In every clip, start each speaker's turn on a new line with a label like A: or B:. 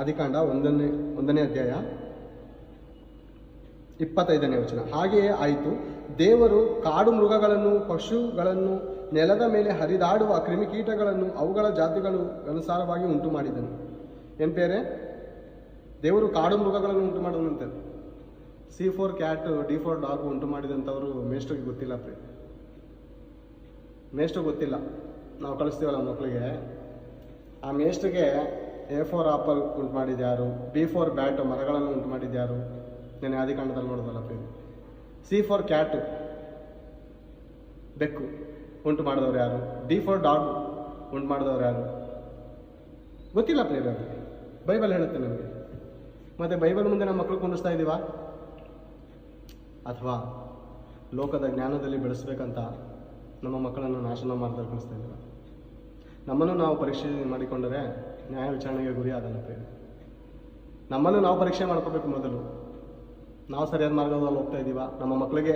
A: ಆದಿಕಾಂಡ ಒಂದನೇ ಒಂದನೇ ಅಧ್ಯಾಯ, ಇಪ್ಪತ್ತೈದನೇ ವಚನ. ಹಾಗೆಯೇ ಆಯಿತು. ದೇವರು ಕಾಡು ಮೃಗಗಳನ್ನು, ಪಶುಗಳನ್ನು, ನೆಲದ ಮೇಲೆ ಹರಿದಾಡುವ ಕ್ರಿಮಿಕೀಟಗಳನ್ನು, ಅವುಗಳ ಜಾತಿಗಳು ಅನುಸಾರವಾಗಿ ಉಂಟು ಮಾಡಿದನು ಏನು ಬೇರೆ ದೇವರು ಕಾಡು ಮೃಗಗಳನ್ನು ಉಂಟು ಮಾಡಿದಂತೆ C for cat, D for dog ಉಂಟು ಮಾಡಿದಂಥವರು ಮೇಷ್ಟ್ರಿಗೆ ಗೊತ್ತಿಲ್ಲ ಪ್ರೀ ಮೇಷ್ಟ್ರು ಗೊತ್ತಿಲ್ಲ. ನಾವು ಕಳಿಸ್ತೀವಲ್ಲ ಮಕ್ಕಳಿಗೆ ಆ ಮೇಷ್ಟ್ರಿಗೆ ಎ ಫೋರ್ ಆಪಲ್ ಉಂಟು ಮಾಡಿದ್ಯಾರು ಬಿ ಫೋರ್ ಬ್ಯಾಟ್ ಮರಗಳನ್ನು ಉಂಟು ಮಾಡಿದ್ಯಾರು ನೆನೆ ಆದಿಕಾಂಡದಲ್ಲಿ ನೋಡೋದಲ್ಲ ಸಿ ಫೋರ್ ಕ್ಯಾಟ್ ಬೆಕ್ಕು ಉಂಟು ಮಾಡಿದವ್ರು ಯಾರು? ಡಿ ಫೋರ್ ಡಾಗ್ ಉಂಟು ಮಾಡಿದವ್ರು ಯಾರು? ಗೊತ್ತಿಲ್ಲ ಪ್ರೇರ ಬೈಬಲ್ ಹೇಳುತ್ತೆ ನಮಗೆ. ಮತ್ತೆ ಬೈಬಲ್ ಮುಂದೆ ನಮ್ಮ ಮಕ್ಕಳು ಕುಂದಿಸ್ತಾ ಇದ್ದೀವಾ ಅಥವಾ ಲೋಕದ ಜ್ಞಾನದಲ್ಲಿ ಬೆಳೆಸ್ಬೇಕಂತ ನಮ್ಮ ಮಕ್ಕಳನ್ನು ನಾಶನ ಮಾಡ್ತಾರೆ ಕಾಣಿಸ್ತಾ ಇದ್ದೀರಾ ನಮ್ಮನ್ನು ನಾವು ಪರೀಕ್ಷೆ ಮಾಡಿಕೊಂಡರೆ ನ್ಯಾಯ ವಿಚಾರಣೆಗೆ ಗುರಿ ಪ್ರೇರ ನಮ್ಮನ್ನು ನಾವು ಪರೀಕ್ಷೆ ಮಾಡ್ಕೋಬೇಕು ಮೊದಲು. ನಾವು ಸರಿಯಾದ ಮಾರ್ಗದಲ್ಲಿ ಹೋಗ್ತಾ ಇದ್ದೀವ ನಮ್ಮ ಮಕ್ಕಳಿಗೆ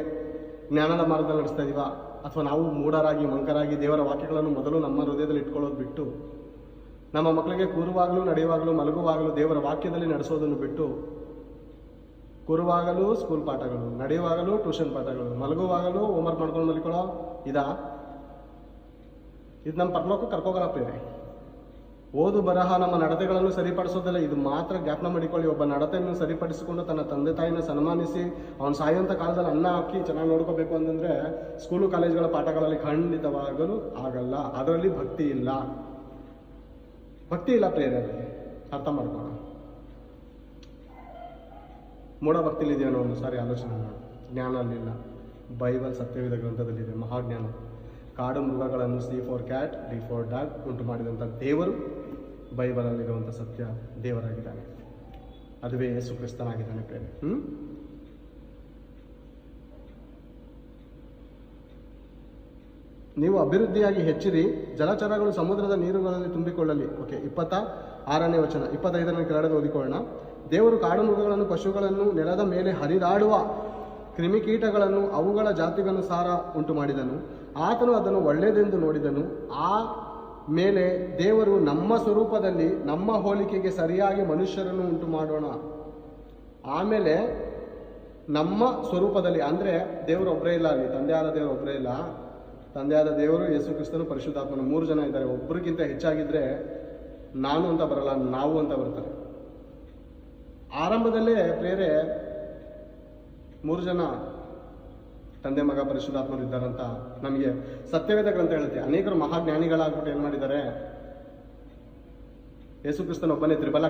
A: ಜ್ಞಾನದ ಮಾರ್ಗದಲ್ಲಿ ನಡೆಸ್ತಾ ಇದ್ದೀವ ಅಥವಾ ನಾವು ಮೂಢರಾಗಿ, ಮಂಕರಾಗಿ ದೇವರ ವಾಕ್ಯಗಳನ್ನು ಮೊದಲು ನಮ್ಮ ಹೃದಯದಲ್ಲಿ ಇಟ್ಕೊಳ್ಳೋದು ಬಿಟ್ಟು, ನಮ್ಮ ಮಕ್ಕಳಿಗೆ ಕೂರುವಾಗಲೂ, ನಡೆಯುವಾಗಲೂ, ಮಲಗುವಾಗಲೂ ದೇವರ ವಾಕ್ಯದಲ್ಲಿ ನಡೆಸೋದನ್ನು ಬಿಟ್ಟು, ಕೂರುವಾಗಲೂ ಸ್ಕೂಲ್ ಪಾಠಗಳು, ನಡೆಯುವಾಗಲೂ ಟ್ಯೂಷನ್ ಪಾಠಗಳು, ಮಲಗುವಾಗಲೂ ಹೋಮ್ವರ್ಕ್ ಮಾಡ್ಕೊಂಡು ಮಲ್ಕೊಳ್ಳೋ, ಇದಾ ಇದು ನಮ್ಮ ಪರಲೋಕ ಕರ್ಕೋಗಲ್ಲಪ್ಪ ಇದೆ ಓದು ಬರಹ ನಮ್ಮ ನಡತೆಗಳನ್ನು ಸರಿಪಡಿಸೋದಿಲ್ಲ, ಇದು ಮಾತ್ರ ಜ್ಞಾಪನ ಮಾಡಿಕೊಳ್ಳಿ. ಒಬ್ಬ ನಡತೆಯನ್ನು ಸರಿಪಡಿಸಿಕೊಂಡು ತನ್ನ ತಂದೆ ತಾಯಿನ ಸನ್ಮಾನಿಸಿ, ಅವ್ನು ಸಾಯುವಂಥ ಕಾಲದಲ್ಲಿ ಅನ್ನ ಹಾಕಿ ಚೆನ್ನಾಗಿ ನೋಡ್ಕೋಬೇಕು ಅಂತಂದರೆ ಸ್ಕೂಲು ಕಾಲೇಜ್ಗಳ ಪಾಠಗಳಲ್ಲಿ ಖಂಡಿತವಾಗಲು ಆಗಲ್ಲ. ಅದರಲ್ಲಿ ಭಕ್ತಿ ಇಲ್ಲ. ಭಕ್ತಿ ಇಲ್ಲ ಪ್ರೇರಣೆ. ಅರ್ಥ ಮಾಡ್ಕೋಣ ಮೂಢ ಭಕ್ತಿಲಿದೆಯೋ ಒಂದು ಸಾರಿ ಆಲೋಚನೆ ಮಾಡು ಜ್ಞಾನ ಅಲ್ಲಿಲ್ಲ ಬೈಬಲ್ ಸತ್ಯವಿದ ಗ್ರಂಥದಲ್ಲಿದೆ. ಮಹಾಜ್ಞಾನ. ಕಾಡು ಮೃಗಗಳನ್ನು C for cat D for dog ಉಂಟು ಮಾಡಿದಂಥ ದೇವರು ಬೈಬಲಲ್ಲಿರುವಂಥ ಸತ್ಯ ದೇವರಾಗಿದ್ದಾನೆ. ಅದುವೇ ಯೇಸು ಕ್ರಿಸ್ತನಾಗಿದ್ದಾನೆ ಪ್ರೇಮ. ಹ್ಞೂ ನೀವು ಅಭಿವೃದ್ಧಿಯಾಗಿ ಹೆಚ್ಚಿರಿ, ಜಲಚರಗಳು ಸಮುದ್ರದ ನೀರುಗಳಲ್ಲಿ ತುಂಬಿಕೊಳ್ಳಲಿ. ಓಕೆ ಇಪ್ಪತ್ತ ಆರನೇ ವಚನ, ಇಪ್ಪತ್ತೈದನೇ ಕೆಳಗಡೆ ಓದಿಕೊಳ್ಳೋಣ. ದೇವರು ಕಾಡು ಮೃಗಗಳನ್ನು, ಪಶುಗಳನ್ನು ನೆಲದ ಮೇಲೆ ಹರಿದಾಡುವ ಕ್ರಿಮಿಕೀಟಗಳನ್ನು ಅವುಗಳ ಜಾತಿಗನುಸಾರ ಉಂಟು ಮಾಡಿದನು ಆತನು ಅದನ್ನು ಒಳ್ಳೆಯದೆಂದು ನೋಡಿದನು. ಆ ಮೇಲೆ ದೇವರು ನಮ್ಮ ಸ್ವರೂಪದಲ್ಲಿ ನಮ್ಮ ಹೋಲಿಕೆಗೆ ಸರಿಯಾಗಿ ಮನುಷ್ಯರನ್ನು ಉಂಟು ಮಾಡೋಣ ಆಮೇಲೆ ನಮ್ಮ ಸ್ವರೂಪದಲ್ಲಿ, ಅಂದರೆ ದೇವರು ಒಬ್ಬರೇ ಇಲ್ಲ ಅಲ್ಲಿ, ತಂದೆಯಾದ ದೇವರು ಒಬ್ಬರೇ ಇಲ್ಲ. ತಂದೆಯಾದ ದೇವರು ಯೇಸು ಕ್ರಿಸ್ತನು ಪರಿಶುದ್ಧಾತ್ಮನು. ಮೂರು ಜನ ಇದ್ದಾರೆ. ಒಬ್ಬರಿಗಿಂತ ಹೆಚ್ಚಾಗಿದ್ರೆ ನಾನು ಅಂತ ಬರಲ್ಲ, ನಾವು ಅಂತ ಬರ್ತಾರೆ ಆರಂಭದಲ್ಲೇ ಪ್ರೇರೆ ಮೂರು ಜನ ತಂದೆ ಮಗ ಪರಿಶುದ್ಧಾತ್ಮರು ಇದ್ದಾರಂತ ನಮಗೆ ಸತ್ಯವೇದ ಗ್ರಂಥ ಹೇಳುತ್ತೆ. ಅನೇಕರು ಮಹಾಜ್ಞಾನಿಗಳಾಗ್ಬಿಟ್ಟು ಏನ್ ಮಾಡಿದ್ದಾರೆ? ಯೇಸು ಕ್ರಿಸ್ತನ ಒಬ್ಬನೇ ತ್ರಿಬಲ